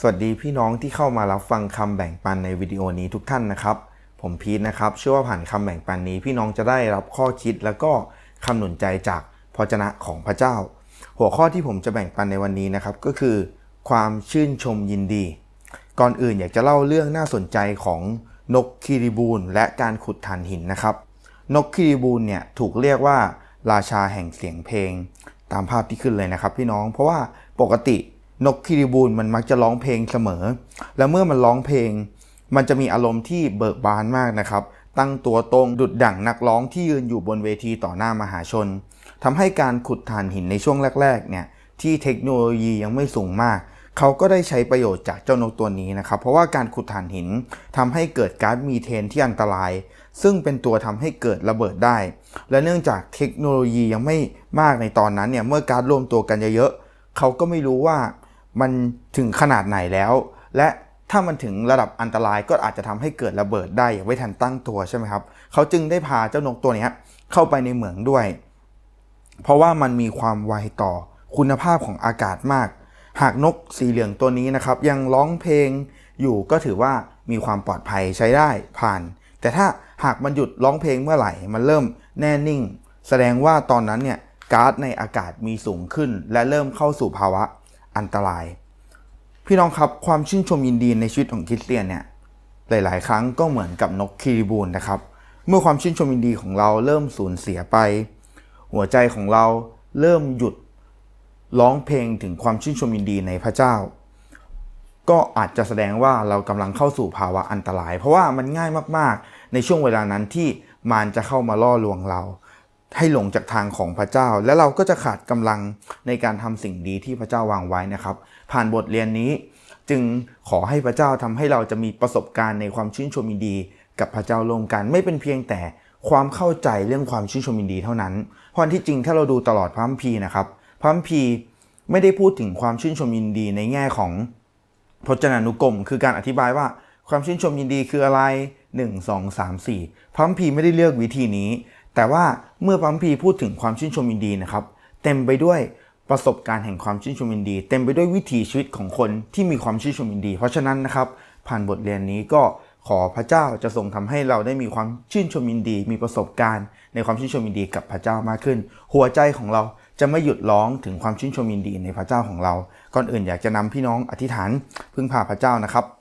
สวัสดีพี่น้องที่เข้ามารับฟังคำแบ่งปันในวิดีโอนี้ทุกท่านนะครับ ผมพีทนะครับ เชื่อว่าผ่านคำแบ่งปันนี้พี่น้องจะได้รับข้อคิดแล้วก็คำหนุนใจจากพระเจนะของพระเจ้า หัวข้อที่ผมจะแบ่งปันในวันนี้นะครับ ก็คือ ความชื่นชมยินดี ก่อนอื่นอยากจะเล่าเรื่องน่าสนใจของนกคิริบูลและการขุดถ่านหินนะครับ นกคิริบูลเนี่ยถูกเรียกว่าราชาแห่งเสียงเพลง ตามภาพที่ขึ้นเลยนะครับ พี่น้องเพราะว่าปกติ นกคิริบูลมันมักจะร้องเพลงเสมอ และเมื่อมันร้องเพลง มันจะมีอารมณ์ที่เบิกบานมากนะครับ ตั้งตัวตรงดุดดั่งนักร้องที่ยืนอยู่บนเวทีต่อหน้ามหาชนทำให้การขุดถ่านหินในช่วงแรกๆเนี่ยที่เทคโนโลยียังไม่สูงมาก เขาก็ได้ใช้ประโยชน์จากเจ้านกตัวนี้นะครับ เพราะว่าการขุดถ่านหินทำให้เกิดก๊าซมีเทนที่อันตราย ซึ่งเป็นตัวทำให้เกิดระเบิดได้ และเนื่องจากเทคโนโลยียังไม่มากในตอนนั้นเนี่ยเมื่อก๊าซรวมตัวกันเยอะๆเขาก็ไม่รู้ว่า มันถึงขนาดไหนแล้ว และถ้ามันถึงระดับอันตรายก็อาจจะทำให้เกิดระเบิดได้อย่างไม่ทันตั้งตัวใช่ไหมครับเขาจึงได้พาเจ้านกตัวนี้เข้าไปในเหมืองด้วย เพราะว่ามันมีความไวต่อคุณภาพของอากาศมาก หากนกสีเหลืองตัวนี้นะครับ ยังร้องเพลงอยู่ก็ถือว่ามีความปลอดภัยใช้ได้ผ่าน แต่ถ้าหากมันหยุดร้องเพลงเมื่อไหร่ มันเริ่มแน่นิ่ง แสดงว่าตอนนั้นเนี่ยก๊าซในอากาศมีสูงขึ้น และเริ่มเข้าสู่ภาวะ อันตราย พี่น้องครับความชื่นชมยินดีในชีวิตของคริสเตียนเนี่ยหลาย ๆ ครั้งก็เหมือนกับนกคิริบูลนะครับ เมื่อความชื่นชมยินดีของเราเริ่มสูญเสียไป หัวใจของเราเริ่มหยุดร้องเพลงถึงความชื่นชมยินดีในพระเจ้า ก็อาจจะแสดงว่าเรากำลังเข้าสู่ภาวะอันตราย เพราะว่ามันง่ายมาก ๆ ในช่วงเวลานั้นที่มารจะเข้ามาล่อลวงเรา ให้หลงจากทางของพระเจ้า และเราก็จะขาดกำลังในการทำสิ่งดีที่พระเจ้าวางไว้นะครับ ผ่านบทเรียนนี้จึงขอให้พระเจ้าทำให้เราจะมีประสบการณ์ในความชื่นชมยินดี กับพระเจ้าร่วมกันไม่เป็นเพียงแต่ความเข้าใจเรื่องความชื่นชมยินดีเท่านั้น เพราะที่จริงถ้าเราดูตลอดพระคัมภีร์นะครับพระคัมภีร์ไม่ได้พูดถึงความชื่นชมยินดีในแง่ของพจนานุกรม คือการอธิบายว่าความชื่นชมยินดีคืออะไร 1 2 3 4พระคัมภีร์ไม่ได้เลือกวิธีนี้ แต่ว่าเมื่อพรมภีพูดถึงความชื่นชมยินดีนะครับ เต็มไปด้วยประสบการณ์แห่งความชื่นชมยินดี เต็มไปด้วยวิถีชีวิตของคนที่มีความชื่นชมยินดี เพราะฉะนั้นนะครับ ผ่านบทเรียนนี้ก็ขอพระเจ้าจะทรงทำให้เราได้มีความชื่นชมยินดี มีประสบการณ์ ในความชื่นชมยินดีกับพระเจ้ามากขึ้น หัวใจของเราจะไม่หยุดร้องถึงความชื่นชมยินดีในพระเจ้าของเรา ก่อนอื่นอยากจะนำพี่น้องอธิษฐานพึ่งพาพระเจ้านะครับ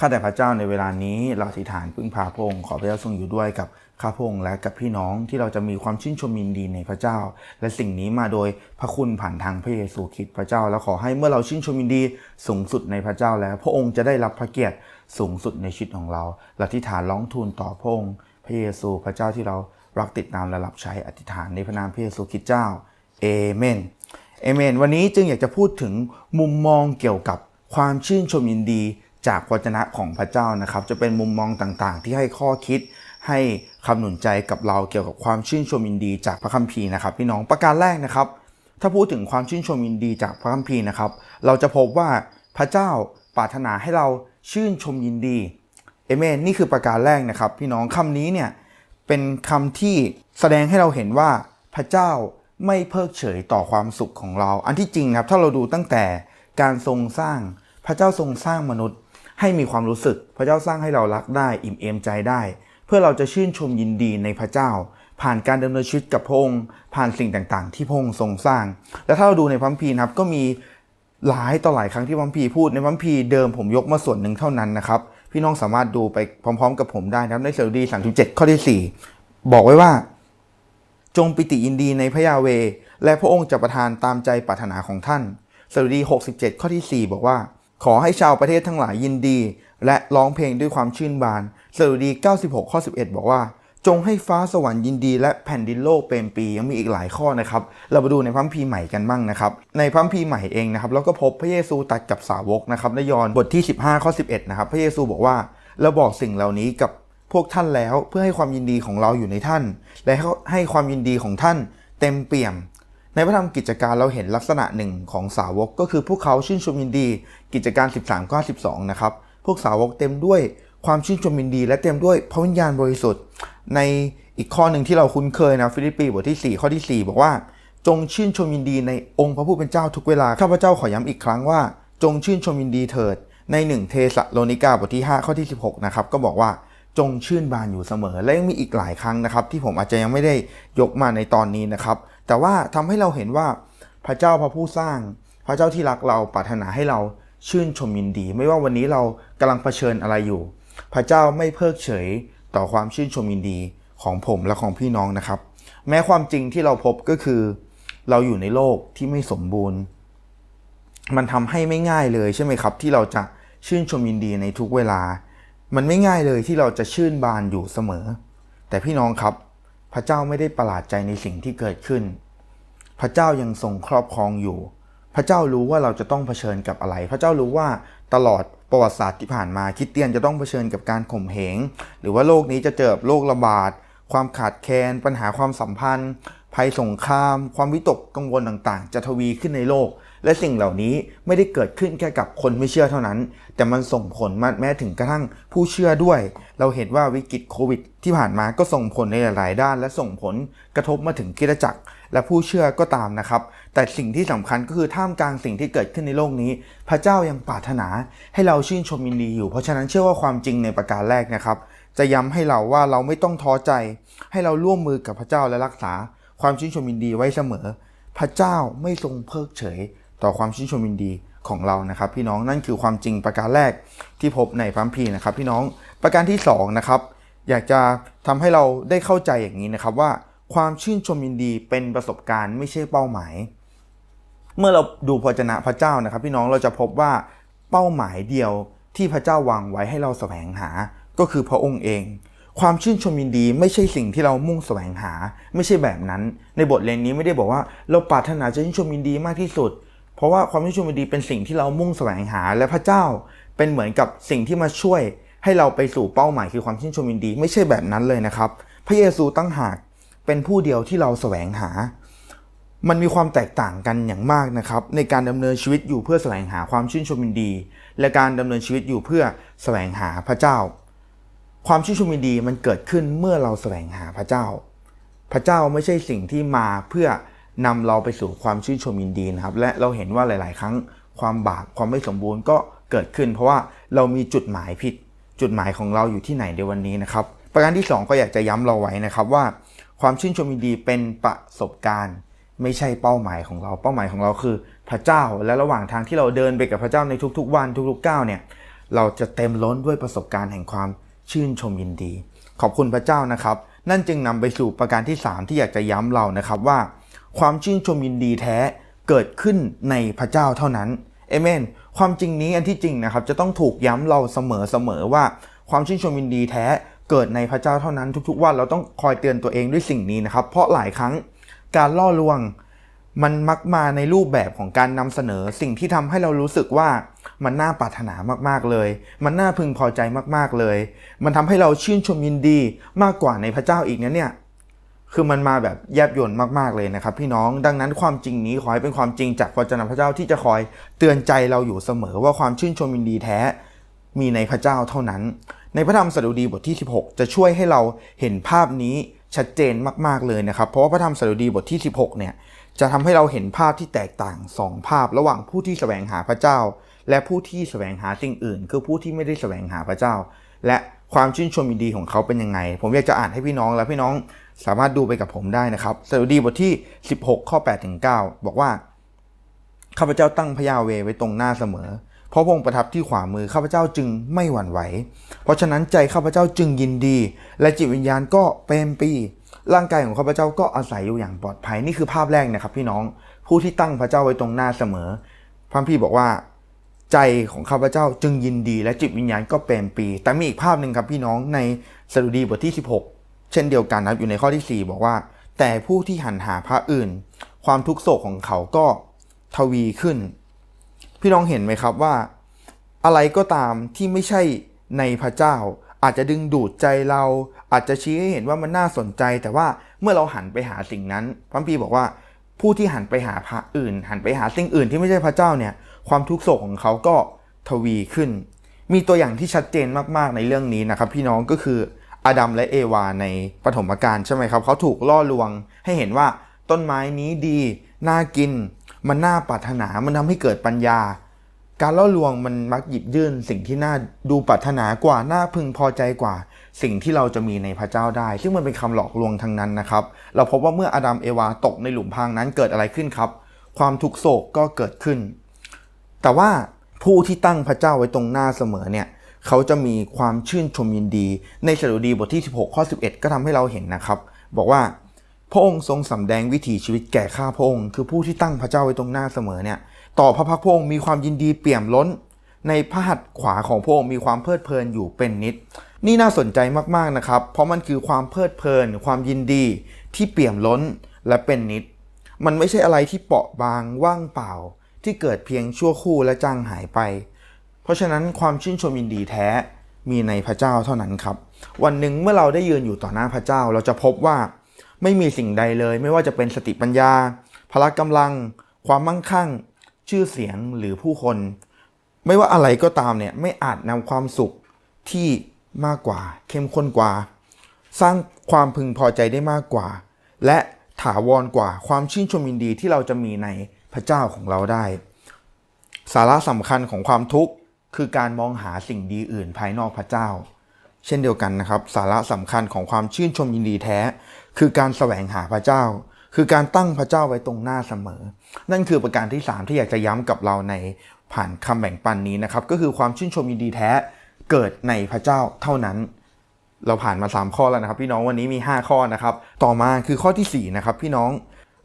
ข้าแต่พระเจ้าในเวลานี้เราอธิษฐานพึ่งพาพระองค์ขอพระเจ้าทรงอยู่ด้วยกับข้าพงค์และกับพี่น้องที่เราจะมีความชื่นชมยินดีในพระเจ้า และสิ่งนี้มาโดยพระคุณผ่านทางพระเยซูคริสต์พระเจ้า และขอให้เมื่อเราชื่นชมยินดีสูงสุดในพระเจ้าแล้ว พระองค์จะได้รับพระเกียรติสูงสุดในชีวิตของเราและอธิษฐานร้องทูลต่อพระองค์พระเยซูพระเจ้าที่เรารักติดตามและรับใช้อธิษฐานในพระนามพระเยซูคริสต์เจ้าเอเมนเอเมน วันนี้จึงอยากจะพูดถึงมุมมองเกี่ยวกับความชื่นชมยินดี จากพระจนะของพระเจ้านะครับ จะเป็นมุมมองต่างๆ ที่ให้ข้อคิดให้คำหนุนใจกับเราเกี่ยวกับความชื่นชมยินดีจากพระคัมภีร์นะครับพี่น้องประการแรกนะครับ ถ้าพูดถึงความชื่นชมยินดีจากพระคัมภีร์นะครับ เราจะพบว่าพระเจ้าปรารถนาให้เราชื่นชมยินดีเอเมนนี่คือประการแรกนะครับ พี่น้องคำนี้เนี่ยเป็นคำที่แสดงให้เราเห็นว่าพระเจ้าไม่เพิกเฉยต่อความสุขของเรา อันที่จริงครับถ้าเราดูตั้งแต่การทรงสร้างพระเจ้าทรงสร้างมนุษย์ ให้มีความรู้สึก พระเจ้าสร้างให้เรารักได้อิ่มเอมใจได้ เพื่อเราจะชื่นชมยินดีในพระเจ้า ผ่านการดำเนินชีวิตกับพระองค์ผ่านสิ่งต่างๆ ที่พระองค์ทรงสร้าง และถ้าเราดูในพัมภีนะครับก็มีหลายต่อหลายครั้งที่พัมภีพูดในพัมภีเดิมผมยกมาส่วนหนึ่งเท่านั้นนะครับพี่น้องสามารถดูไปพร้อม ๆ กับผมได้นะครับในสดุดี37ข้อที่4บอกไว้ว่า จงปิติยินดีในพระยาเว และพระองค์จะประทานตามใจปรารถนาของท่านสดุดี 67 ข้อที่ 4 บอกว่า ขอให้ชาวประเทศทั้งหลายยินดี และร้องเพลงด้วยความชื่นบานสดุดี 96 ข้อ 11 บอกว่า จงให้ฟ้าสวรรค์ยินดี และแผ่นดินโลกเป็นปียังมีอีกหลายข้อนะครับ เรามาดูในพัมภีใหม่กันบ้างนะครับ ในพัมภีใหม่เองนะครับเราก็พบพระเยซูตัดกับสาวกนะครับในยอห์นบทที่ 15 ข้อ 11 นะครับ พระเยซูบอกว่าเราบอกสิ่งเหล่านี้กับพวกท่านแล้วเพื่อให้ความยินดีของเราอยู่ในท่าน และให้ความยินดีของท่านเต็มเปี่ยม ในพระธรรมกิจการเราเห็นลักษณะหนึ่งของสาวกก็คือพวกเขาชื่นชมยินดี กิจการ 13ข้อ12 นะครับ พวกสาวกเต็มด้วยความชื่นชมยินดี และเต็มด้วยพระวิญญาณบริสุทธิ์ ในอีกข้อหนึ่งที่เราคุ้นเคยนะฟิลิปปีบทที่ 4 ข้อที่ 4 บอกว่า จงชื่นชมยินดีในองค์พระผู้เป็นเจ้าทุกเวลาข้าพเจ้าขอย้ำอีกครั้งว่า จงชื่นชมยินดีเถิด ในหนึ่งเทสโลนิกาบทที่ 5 ข้อที่ 16 นะครับก็บอกว่าจงชื่นบานอยู่เสมอ และยังมีอีกหลายครั้งนะครับ ที่ผมอาจจะยังไม่ได้ยกมาในตอนนี้นะครับ แต่ว่าทำให้เราเห็นว่าพระเจ้าพระผู้สร้าง พระเจ้าที่รักเราปรารถนาให้เราชื่นชมยินดี ไม่ว่าวันนี้เรากำลังเผชิญอะไรอยู่ พระเจ้าไม่เพิกเฉยต่อความชื่นชมยินดีของผมและของพี่น้องนะครับ แม้ความจริงที่เราพบก็คือ เราอยู่ในโลกที่ไม่สมบูรณ์ มันทำให้ไม่ง่ายเลยใช่ไหมครับ ที่เราจะชื่นชมยินดีในทุกเวลา มันไม่ง่ายเลยที่เราจะชื่นบานอยู่เสมอ แต่พี่น้องครับ ระเจ้าไม่ได้ประหลาดใจในสิ่งที่เกิดขึ้น พระเจ้ายังทรงครอบครองอยู่ พระเจ้ารู้ว่าเราจะต้องเผชิญกับอะไร พระเจ้ารู้ว่าตลอดประวัติศาสตร์ที่ผ่านมาคริสเตียนจะต้องเผชิญกับการข่มเหง หรือว่าโลกนี้จะเจอกับโรคระบาด ความขาดแคลน ปัญหาความสัมพันธ์ ภัยสงคราม ความวิตกกังวลต่างๆ จะทวีขึ้นในโลก และสิ่งเหล่านี้ไม่ได้เกิดขึ้นแค่กับคนไม่เชื่อเท่านั้น แต่มันส่งผลมาแม้ถึงกระทั่งผู้เชื่อด้วย เราเห็นว่าวิกฤตโควิด ที่ผ่านมาก็ส่งผลในหลาย ๆ ด้าน และส่งผลกระทบมาถึงคริสตจักร และผู้เชื่อก็ตามนะครับ แต่สิ่งที่สำคัญก็คือท่ามกลางสิ่งที่เกิดขึ้นในโลกนี้ พระเจ้ายังปรารถนา ให้เราชื่นชมยินดีอยู่ เพราะฉะนั้นเชื่อว่าความจริงในประการแรกนะครับ จะย้ำให้เราว่าเราไม่ต้องท้อใจ ให้เราร่วมมือกับพระเจ้าและรักษา ความชื่นชมยินดีไว้เสมอพระเจ้าไม่ทรงเพิกเฉย ต่อความชื่นชมยินดีของเรานะครับพี่น้องนั่นคือความจริงประการแรกที่พบในพระคัมภีร์นะครับพี่น้องประการที่สองนะครับอยากจะทำให้เราได้เข้าใจอย่างนี้นะครับว่าความชื่นชมยินดีเป็นประสบการณ์ไม่ใช่เป้าหมาย เมื่อเราดูพระจนะพระเจ้านะครับ พี่น้องเราจะพบว่าเป้าหมายเดียวที่พระเจ้าวางไว้ให้เราแสวงหา ก็คือพระองค์เอง ความชื่นชมยินดีไม่ใช่สิ่งที่เรามุ่งแสวงหา ไม่ใช่แบบนั้น ในบทเรียนนี้ไม่ได้บอกว่าเราปรารถนาจะชื่นชมยินดีมากที่สุด เพราะว่าความชื่นชมยินดีเป็นสิ่งที่เรามุ่งแสวงหา และพระเจ้าเป็นเหมือนกับสิ่งที่มาช่วยให้เราไปสู่เป้าหมายคือความชื่นชมยินดี ไม่ใช่แบบนั้นเลยนะครับ พระเยซูตั้งหากเป็นผู้เดียวที่เราแสวงหา มันมีความแตกต่างกันอย่างมากนะครับ ในการดำเนินชีวิตอยู่เพื่อแสวงหาความชื่นชมยินดี และการดำเนินชีวิตอยู่เพื่อแสวงหาพระเจ้า ความชื่นชมยินดีมันเกิดขึ้นเมื่อเราแสวงหาพระเจ้า พระเจ้าไม่ใช่สิ่งที่มาเพื่อ นำเราไปสู่ความชื่นชมยินดีนะครับ และเราเห็นว่าหลาย ๆ ครั้งความบาปความไม่สมบูรณ์ก็เกิดขึ้น เพราะว่าเรามีจุดหมายผิด จุดหมายของเราอยู่ที่ไหนในวันนี้นะครับ ประการที่สองก็อยากจะย้ำเราไว้นะครับว่า ความชื่นชมยินดีเป็นประสบการณ์ ไม่ใช่เป้าหมายของเรา เป้าหมายของเราคือ พระเจ้าและระหว่างทางที่เราเดินไปกับพระเจ้าในทุก ๆ วันทุกๆก้าวเนี่ยเราจะเต็มล้นด้วยประสบการณ์แห่งความชื่นชมยินดี ขอบคุณพระเจ้านะครับ นั่นจึงนำไปสู่ประการที่ 3 ที่อยากจะย้ำเรานะครับว่า ความชื่นชมยินดีแท้เกิดขึ้นในพระเจ้าเท่านั้นเอเมน ความจริงนี้อันที่จริงนะครับจะต้องถูกย้ำเราเสมอๆว่าความชื่นชมยินดีแท้เกิดในพระเจ้าเท่านั้นทุกๆวันเราต้องคอยเตือนตัวเองด้วยสิ่งนี้นะครับ เพราะหลายครั้งการล่อลวงมันมักมาในรูปแบบของการนำเสนอสิ่งที่ทำให้เรารู้สึกว่ามันน่าปรารถนามากๆเลย มันน่าพึงพอใจมากๆเลย มันทำให้เราชื่นชมยินดีมากกว่าในพระเจ้าอีกนะเนี่ย คือมันมาแบบแยบยลมากๆเลยนะครับ พี่น้องดังนั้นความจริงนี้ขอให้เป็นความจริงจากพระเจ้าพระเจ้าที่จะคอยเตือนใจเราอยู่เสมอว่าความชื่นชมยินดีแท้มีในพระเจ้าเท่านั้น ในพระธรรมสดุดีบทที่ 16 จะช่วยให้เราเห็นภาพนี้ชัดเจนมากๆเลยนะครับ เพราะว่าพระธรรมสดุดีบทที่ 16 เนี่ยจะทำให้เราเห็นภาพที่แตกต่าง 2 ภาพระหว่างผู้ที่แสวงหาพระเจ้า และผู้ที่แสวงหาสิ่งอื่น คือผู้ที่ไม่ได้แสวงหาพระเจ้า และความชื่นชมยินดีของเขาเป็นยังไง ผมอยากจะอ่านให้พี่น้องและพี่น้อง สามารถดูไปกับผมได้นะครับสดุดีบทที่ 16 ข้อ8ถึง9บอกว่าข้าพเจ้าตั้งพระยาเวไว้ตรงหน้าเสมอ เพราะพงค์ประทับที่ขวามือข้าพเจ้าจึงไม่หวั่นไหว เพราะฉะนั้นใจข้าพเจ้าจึงยินดี และจิตวิญญาณก็เปรมปีร่างกายของข้าพเจ้าก็อาศัยอยู่อย่างปลอดภัยนี่คือภาพแรกนะครับ พี่น้องผู้ที่ตั้งพระเจ้าไว้ตรงหน้าเสมอพระพี่บอกว่า ใจของข้าพเจ้าจึงยินดี และจิตวิญญาณก็เปรมปี แต่มีอีกภาพหนึ่งครับพี่น้องในสดุดีบทที่ 16 เช่นเดียวกันนะครับอยู่ในข้อที่ 4 บอกว่า แต่ผู้ที่หันหาพระอื่น ความทุกโศกของเขาก็ทวีขึ้น พี่น้องเห็นไหมครับว่า อะไรก็ตามที่ไม่ใช่ในพระเจ้า อาจจะดึงดูดใจเรา อาจจะชี้ให้เห็นว่ามันน่าสนใจ แต่ว่าเมื่อเราหันไปหาสิ่งนั้นพระพีบอกว่าผู้ที่หันไปหาพระอื่น หันไปหาสิ่งอื่นที่ไม่ใช่พระเจ้าเนี่ย ความทุกโศกของเขาก็ทวีขึ้น มีตัวอย่างที่ชัดเจนมากๆในเรื่องนี้นะครับ พี่น้องก็คือ อาดัมและเอวาในปฐมกาลใช่ไหมครับเขาถูกล่อลวงให้เห็นว่าต้นไม้นี้ดี น่ากิน มันน่าปรารถนา มันทำให้เกิดปัญญา การล่อลวงมันมักหยิบยื่นสิ่งที่น่าดูปรารถนากว่า น่าพึงพอใจกว่า สิ่งที่เราจะมีในพระเจ้าได้ ซึ่งมันเป็นคำหลอกลวงทั้งนั้นนะครับ เราพบว่าเมื่ออาดัมเอวาตกในหลุมพรางนั้นเกิดอะไรขึ้นครับ ความทุกโศกก็เกิดขึ้น แต่ว่าผู้ที่ตั้งพระเจ้าไว้ตรงหน้าเสมอเนี่ย เขาจะมีความชื่นชมยินดี ในสดุดีบทที่ 16 ข้อ 11 ก็ทำให้เราเห็นนะครับ บอกว่า พระองค์ทรงสำแดงวิถีชีวิตแก่ข้าพระองค์ คือผู้ที่ตั้งพระเจ้าไว้ตรงหน้าเสมอเนี่ย ต่อพระพักพระองค์มีความยินดีเปี่ยมล้น ในพระหัตถ์ขวาของพระองค์มีความเพลิดเพลินอยู่เป็นนิด นี่น่าสนใจมากๆนะครับ เพราะมันคือความเพลิดเพลิน ความยินดีที่เปี่ยมล้นและเป็นนิด มันไม่ใช่อะไรที่เปราะบางว่างเปล่า ที่เกิดเพียงชั่วครู่และจางหายไป เพราะฉะนั้นความชื่นชมยินดีแท้มีในพระเจ้าเท่านั้นครับ วันหนึ่งเมื่อเราได้ยืนอยู่ต่อหน้าพระเจ้า เราจะพบว่าไม่มีสิ่งใดเลย ไม่ว่าจะเป็นสติปัญญา พละกำลัง ความมั่งคั่ง ชื่อเสียงหรือผู้คน ไม่ว่าอะไรก็ตามเนี่ยไม่อาจนำความสุขที่มากกว่า เข้มข้นกว่า สร้างความพึงพอใจได้มากกว่า และถาวรกว่าความชื่นชมยินดีที่เราจะมีในพระเจ้าของเราได้ สาระสำคัญของความทุกข์ คือการมองหาสิ่งดีอื่นภายนอกพระเจ้า เช่นเดียวกันนะครับ สาระสำคัญของความชื่นชมยินดีแท้ คือการแสวงหาพระเจ้า คือการตั้งพระเจ้าไว้ตรงหน้าเสมอ นั่นคือประการที่ 3 ที่อยากจะย้ำกับเราในผ่านคำแบ่งปันนี้นะครับ ก็คือความชื่นชมยินดีแท้เกิดในพระเจ้าเท่านั้น เราผ่านมา 3 ข้อแล้วนะครับ พี่น้องวันนี้มี 5 ข้อนะครับ ต่อมาคือข้อทีสี่4นะครับพี่น้อง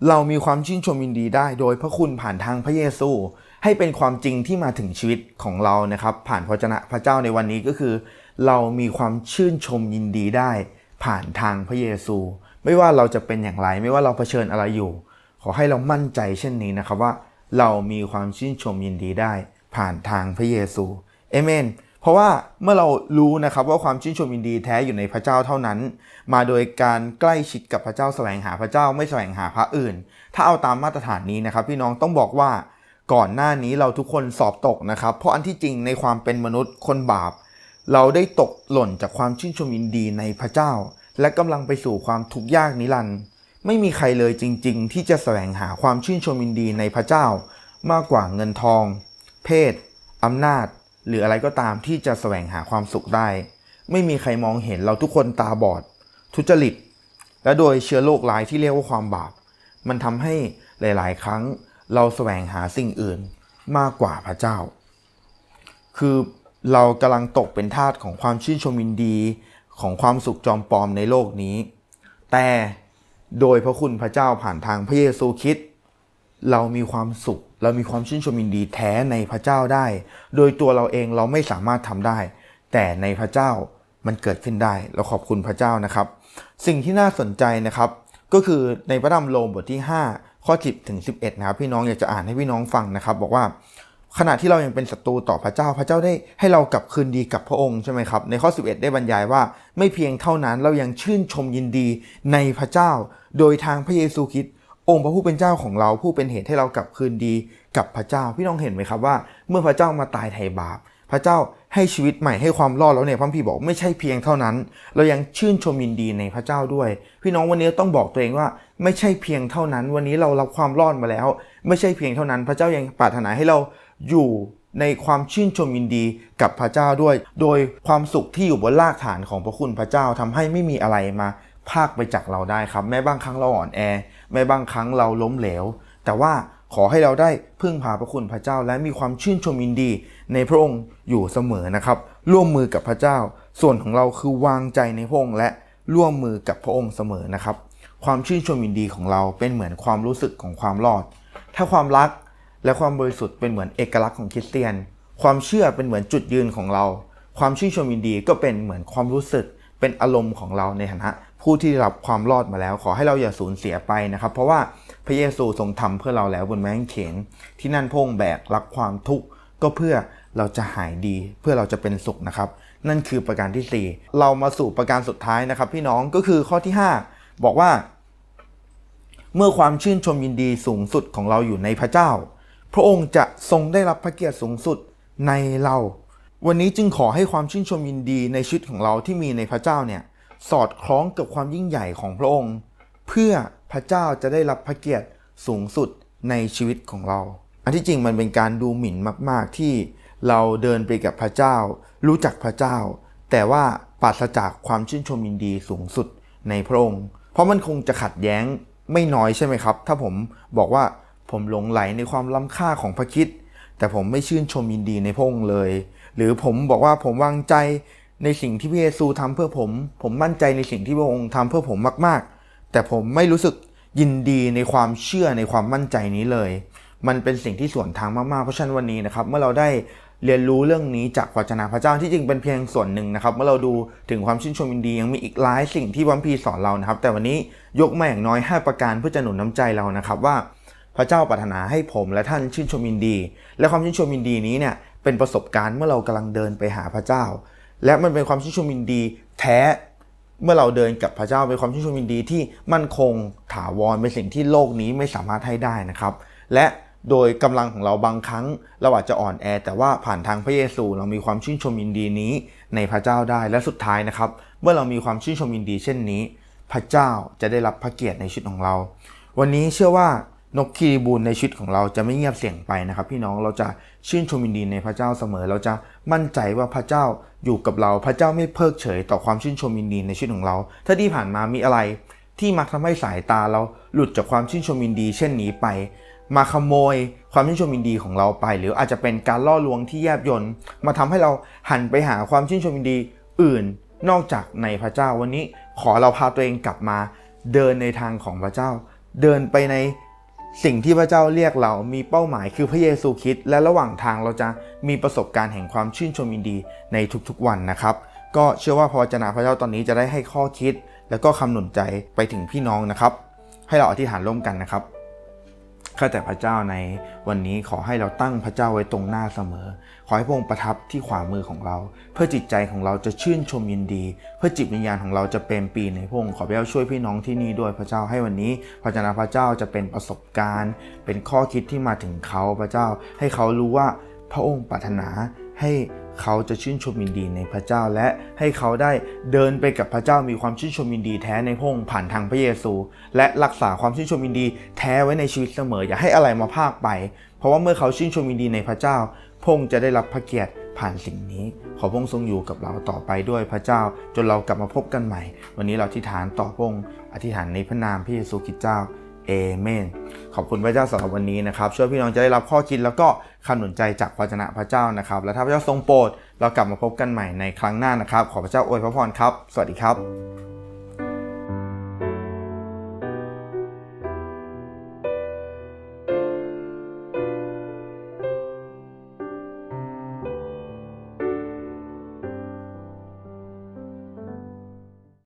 เรามีความชื่นชมยินดีได้ โดยพระคุณผ่านทางพระเยซู ให้เป็นความจริงที่มาถึงชีวิตของเรานะครับ ผ่านพระเจนะพระเจ้าในวันนี้ก็คือ เรามีความชื่นชมยินดีได้ ผ่านทางพระเยซู ไม่ว่าเราจะเป็นอย่างไร ไม่ว่าเราเผชิญอะไรอยู่ ขอให้เรามั่นใจเช่นนี้นะครับว่า เรามีความชื่นชมยินดีได้ ผ่านทางพระเยซูเอเมนเพราะว่าเมื่อเรารู้นะครับว่าความชื่นชมยินดีแท้อยู่ในพระเจ้าเท่านั้น มาโดยการใกล้ชิดกับพระเจ้าแสวงหาพระเจ้าไม่แสวงหาพระอื่น ถ้าเอาตามมาตรฐานนี้นะครับ พี่น้องต้องบอกว่า ก่อนหน้านี้เราทุกคนสอบตกนะครับ เพราะอันที่จริงในความเป็นมนุษย์คนบาป เราได้ตกหล่นจากความชื่นชมยินดีในพระเจ้า และกำลังไปสู่ความทุกข์ยากนิรันดร์ไม่มีใครเลยจริง ๆ ที่จะแสวงหาความชื่นชมยินดีในพระเจ้า มากกว่าเงินทอง เพศอำนาจ หรืออะไรก็ตามที่จะแสวงหาความสุขได้ ไม่มีใครมองเห็นเราทุกคนตาบอด ทุจริต และโดยเชื้อโรคร้ายที่เรียกว่าความบาป มันทำให้หลาย ๆ ครั้ง เราแสวงหาสิ่งอื่นมากกว่าพระเจ้า คือเรากำลังตกเป็นทาสของความชื่นชมยินดีของความสุขจอมปลอมในโลกนี้ แต่โดยพระคุณพระเจ้าผ่านทางพระเยซูคริสต์เรามีความสุข เรามีความชื่นชมยินดีแท้ในพระเจ้าได้ โดยตัวเราเองเราไม่สามารถทำได้ แต่ในพระเจ้ามันเกิดขึ้นได้ เราขอบคุณพระเจ้านะครับ สิ่งที่น่าสนใจนะครับ ก็คือในพระธรรมโรมบทที่ 5 ข้อ 10 ถึง 11 นะครับ พี่น้องอยากจะอ่านให้พี่น้องฟังนะครับ บอกว่าขณะที่เรายังเป็นศัตรูต่อพระเจ้า พระเจ้าได้ให้เรากลับคืนดีกับพระองค์ใช่ไหมครับ ในข้อ 11 ได้บรรยายว่าไม่เพียงเท่านั้นเรายังชื่นชมยินดีในพระเจ้า โดยทางพระเยซูคริสต์องค์พระผู้เป็นเจ้าของเราผู้เป็นเหตุให้เรากลับคืนดีกับพระเจ้า พี่น้องเห็นไหมครับว่า เมื่อพระเจ้ามาตายไถ่บาป พระเจ้า ให้ชีวิตใหม่ให้ความรอดแล้วเนี่ยพระพี่บอกไม่ใช่เพียงเท่านั้น เรายังชื่นชมยินดีในพระเจ้าด้วย พี่น้องวันนี้ต้องบอกตัวเองว่าไม่ใช่เพียงเท่านั้น วันนี้เรารับความรอดมาแล้ว ไม่ใช่เพียงเท่านั้น พระเจ้ายังปรารถนาให้เราอยู่ในความชื่นชมยินดีกับพระเจ้าด้วย โดยความสุขที่อยู่บนรากฐานของพระคุณพระเจ้าทำให้ไม่มีอะไรมาพากไปจากเราได้ครับ แม้บางครั้งเราอ่อนแอ แม้บางครั้งเราล้มเหลว แต่ว่า ขอให้เราได้พึ่งพาพระคุณพระเจ้า และมีความชื่นชมยินดี ในพระองค์อยู่เสมอนะครับ ร่วมมือกับพระเจ้า ส่วนของเราคือวางใจในพระองค์และร่วมมือกับพระองค์เสมอนะครับ ความชื่นชมยินดีของเราเป็นเหมือนความรู้สึกของความรอด ถ้าความรักและความบริสุทธิ์เป็นเหมือนเอกลักษณ์ของคริสเตียน ความเชื่อเป็นเหมือนจุดยืนของเรา ความชื่นชมยินดีก็เป็นเหมือนความรู้สึก เป็นอารมณ์ของเราในฐานะ ผู้ที่ได้รับความรอดมาแล้ว ขอให้เราอย่าสูญเสียไปนะครับ เพราะว่า พระเยซูทรงทำเพื่อเราแล้วบนไม้กางเขนที่นั่นพระองแบกรับความทุกข์ก็เพื่อเราจะหายดีเพื่อเราจะเป็นสุขนะครับ นั่นคือประการทีสี่ 4 เรามาสู่ประการสุดท้ายนะครับ พี่น้องก็คือข้อที่ 5 บอกว่า เมื่อความชื่นชมยินดีสูงสุดของเราอยู่ในพระเจ้า พระองค์จะทรงได้รับพระเกียรติสูงสุดในเรา วันนี้จึงขอให้ความชื่นชมยินดีในชีวิตของเราที่มีในพระเจ้าเนี่ยสอดคล้องกับความยิ่งใหญ่ของพระองค์ เพื่อ พระเจ้าจะได้รับพระเกียรติสูงสุดในชีวิตของเรา อันที่จริงมันเป็นการดูหมิ่นมาก ๆ ที่เราเดินไปกับพระเจ้า รู้จักพระเจ้า แต่ว่าปราศจากความชื่นชมยินดีสูงสุดในพระองค์ เพราะมันคงจะขัดแย้งไม่น้อยใช่ไหมครับ ถ้าผมบอกว่าผมหลงไหลในความล้ำค่าของพระคิดแต่ผมไม่ชื่นชมยินดีในพระองค์เลย หรือผมบอกว่าผมวางใจในสิ่งที่พระเยซูทำเพื่อผม ผมมั่นใจในสิ่งที่พระองค์ทำเพื่อผมมาก แต่ผมไม่รู้สึกยินดีในความเชื่อในความมั่นใจนี้เลย มันเป็นสิ่งที่ส่วนทางมากๆ เพราะฉะนั้นวันนี้นะครับเมื่อเราได้เรียนรู้เรื่องนี้จากวจนะพระเจ้าที่จริงเป็นเพียงส่วนหนึ่งนะครับเมื่อเราดูถึงความชื่นชมยินดียังมีอีกหลายสิ่งที่วัมพีสอนเรานะครับ แต่วันนี้ยกมาอย่างน้อย 5 ประการเพื่อจะหนุนน้ำใจเรานะครับว่าพระเจ้าปรารถนาให้ผมและท่านชื่นชมยินดี และความชื่นชมยินดีนี้เนี่ยเป็นประสบการณ์เมื่อเรากำลังเดินไปหาพระเจ้า และมันเป็นความชื่นชมยินดีแท้ เมื่อเราเดินกับพระเจ้าเป็นความชื่นชมยินดีที่มั่นคงถาวรเป็นสิ่งที่โลกนี้ไม่สามารถให้ได้นะครับ และโดยกำลังของเราบางครั้ง เราอาจจะอ่อนแอ แต่ว่าผ่านทางพระเยซูเรามีความชื่นชมยินดีนี้ในพระเจ้าได้และสุดท้ายนะครับ เมื่อเรามีความชื่นชมยินดีเช่นนี้ พระเจ้าจะได้รับพระเกียรติในชีวิตของเรา วันนี้เชื่อว่า นกคีรีบูลในชีวิตของเราจะไม่เงียบเสียงไปนะครับ พี่น้องเราจะชื่นชมยินดีในพระเจ้าเสมอ เราจะมั่นใจว่าพระเจ้าอยู่กับเรา พระเจ้าไม่เพิกเฉยต่อความชื่นชมยินดีในชีวิตของเรา ถ้าที่ผ่านมามีอะไร ที่มักทำให้สายตาเราหลุดจากความชื่นชมยินดี เช่นนี้ไป มาขโมยความชื่นชมยินดีของเราไป หรืออาจจะเป็นการล่อลวงที่แยบยลมาทำให้เราหันไปหาความชื่นชมยินดีอื่น นอกจากในพระเจ้าวันนี้ขอเราพาตัวเองกลับมา เดินในทางของพระเจ้า เดินไปใน สิ่งที่พระเจ้าเรียกเรามีเป้าหมายคือพระเยซูคริสต์และระหว่างทางเราจะมีประสบการณ์แห่งความชื่นชมยินดีในทุกๆวันนะครับ ก็เชื่อว่าพระวจนะพระเจ้าตอนนี้จะได้ให้ข้อคิด และก็คำหนุนใจไปถึงพี่น้องนะครับ ให้เราอธิษฐานร่วมกันนะครับ ข้าแต่พระเจ้าในวันนี้ขอให้เราตั้งพระเจ้าไว้ตรงหน้าเสมอ ขอให้พระองค์ประทับที่ขวามือของเรา เพื่อจิตใจของเราจะชื่นชมยินดี เพื่อจิตวิญญาณของเราจะเป็นปีในพระองค์ขอพระเจ้าช่วยพี่น้องที่นี่ด้วยพระเจ้าให้วันนี้พระเจ้าพระเจ้าจะเป็นประสบการณ์ เป็นข้อคิดที่มาถึงเขาพระเจ้าให้เขารู้ว่าพระองค์ปรารถนาให้ เขาจะชื่นชมยินดีในพระเจ้าและให้เขาได้เดินไปกับพระเจ้ามีความชื่นชมยินดีแท้ในพระองค์ผ่านทางพระเยซู และรักษาความชื่นชมยินดีแท้ไว้ในชีวิตเสมออย่าให้อะไรมาพากไป เพราะว่าเมื่อเขาชื่นชมยินดีในพระเจ้าพงจะได้รับพระเกียรติผ่านสิ่งนี้ ขอพงทรงอยู่กับเราต่อไปด้วยพระเจ้า จนเรากลับมาพบกันใหม่ วันนี้เราอธิษฐานต่อพงอธิษฐานในพระนามพระเยซูคริสต์เจ้า เอเมนขอบคุณพระเจ้าสำหรับวันนี้นะครับช่วยพี่น้องจะได้รับข้อคิดแล้วก็คำหนุนใจจากพระชนะพระเจ้านะครับ และถ้าพระเจ้าทรงโปรดเรากลับมาพบกันใหม่ในครั้งหน้านะครับ ขอพระเจ้าอวยพระพรครับ สวัสดีครับ